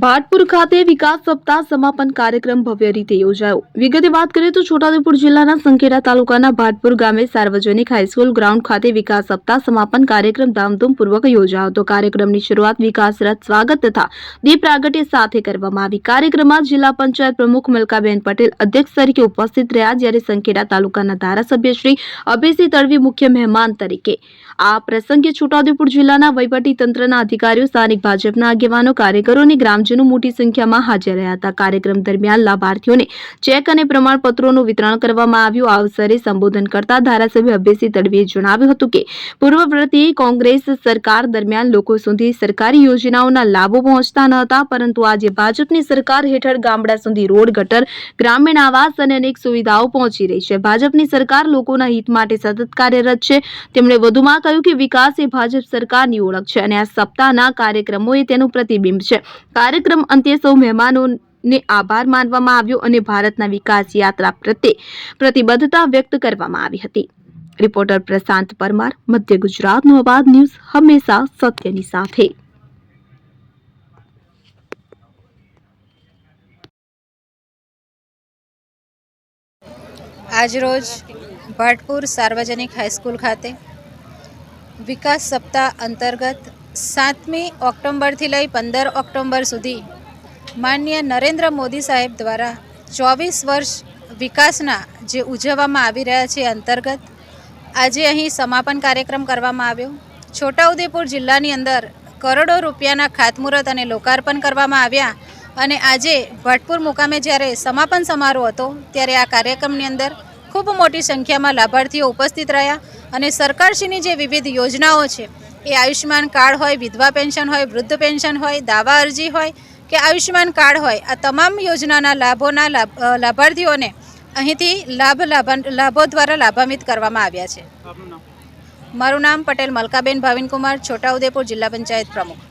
ભાટપુર ખાતે વિકાસ સપ્તાહ સમાપન કાર્યક્રમ ભવ્ય રીતે યોજાયો. વિગતે વાત કરીએ તો છોટાઉદેપુર જિલ્લાના સંખેડા તાલુકાના ભાટપુર ગામે સાર્વજનિક હાઈસ્કૂલ ગ્રાઉન્ડ ખાતે વિકાસ સપ્તાહ સમાપન કાર્યક્રમ ધામધૂમપૂર્વક યોજાયો હતો. કાર્યક્રમની શરૂઆત વિકાસ રથ સ્વાગત તથા દીપ પ્રાગટ્ય સાથે કરવામાં આવી. કાર્યક્રમમાં જિલ્લા પંચાયત પ્રમુખ મલકાબેન પટેલ અધ્યક્ષ તરીકે ઉપસ્થિત રહ્યા જ્યારે સંખેડા તાલુકાના ધારાસભ્ય શ્રી અભયસિંહ તડવી મુખ્ય મહેમાન તરીકે. આ પ્રસંગે છોટાઉદેપુર જિલ્લાના વહીવટી તંત્રના અધિકારીઓ, સ્થાનિક ભાજપના આગેવાનો, કાર્યકરો અને ગ્રામજનો મોટી સંખ્યામાં હાજર રહ્યા હતા. કાર્યક્રમ દરમિયાન લાભાર્થીઓને ચેક અને પ્રમાણપત્રોનું વિતરણ કરવામાં આવ્યું. આ અવસરે સંબોધન કરતા ધારાસભ્ય અભયસિંહ તડવીએ જણાવ્યું હતું કે પૂર્વવર્તી કોંગ્રેસ સરકાર દરમિયાન લોકો સુધી સરકારી યોજનાઓના લાભો પહોંચતા ન હતા, પરંતુ આજે ભાજપની સરકાર હેઠળ ગામડા સુધી રોડ, ગટર, ગ્રામીણ આવાસ અને અનેક સુવિધાઓ પહોંચી રહી છે. ભાજપની સરકાર લોકોના હિત માટે સતત કાર્યરત છે. તેમણે વધુમાં કહ્યું કે વિકાસ એ ભાજપ સરકારની ઓળખ છે અને આ સપ્તાહના કાર્યક્રમો એ તેનું પ્રતિબિંબ છે. કાર્યક્રમ અંતે સૌ મહેમાનોને આભાર માનવામાં આવ્યો અને ભારતના વિકાસ યાત્રા પ્રત્યે પ્રતિબદ્ધતા વ્યક્ત કરવામાં આવી હતી. રિપોર્ટર પ્રશાંત પરમાર, મધ્ય ગુજરાતનો અવાજ ન્યૂઝ હંમેશા સત્યની સાથે. આજરોજ ભાટપુર સાર્વજનિક હાઈસ્કૂલ ખાતે વિકાસ સપ્તાહ અંતર્ગત સાતમી ઓક્ટોબરથી લઈ પંદર ઓક્ટોબર સુધી માન્ય નરેન્દ્ર મોદી સાહેબ દ્વારા ચોવીસ વર્ષ વિકાસના જે ઉજવવામાં આવી રહ્યા છે અંતર્ગત, આજે અહીં સમાપન કાર્યક્રમ કરવામાં આવ્યો. છોટાઉદેપુર જિલ્લાની અંદર કરોડો રૂપિયાના ખાતમુહૂર્ત અને લોકાર્પણ કરવામાં આવ્યા અને આજે ભટપુર મુકામે જ્યારે સમાપન સમારોહ હતો, ત્યારે આ કાર્યક્રમની અંદર ખૂબ મોટી સંખ્યામાં લાભાર્થીઓ ઉપસ્થિત રહ્યા અને સરકારશ્રીની જે વિવિધ યોજનાઓ છે એ આયુષ્યમાન કાર્ડ હોય વિધવા પેન્શન હોય વૃદ્ધ પેન્શન હોય દાવા અરજી હોય કે આયુષ્યમાન કાર્ડ હોય આ તમામ યોજનાના લાભોના લાભ લાભાર્થીઓને અહીંથી લાભ લાભા લાભો દ્વારા લાભાન્વિત કરવામાં આવ્યા છે. મારું નામ પટેલ મલકાબેન ભાવિનકુમાર છોટાઉદેપુર જિલ્લા પંચાયત પ્રમુખ.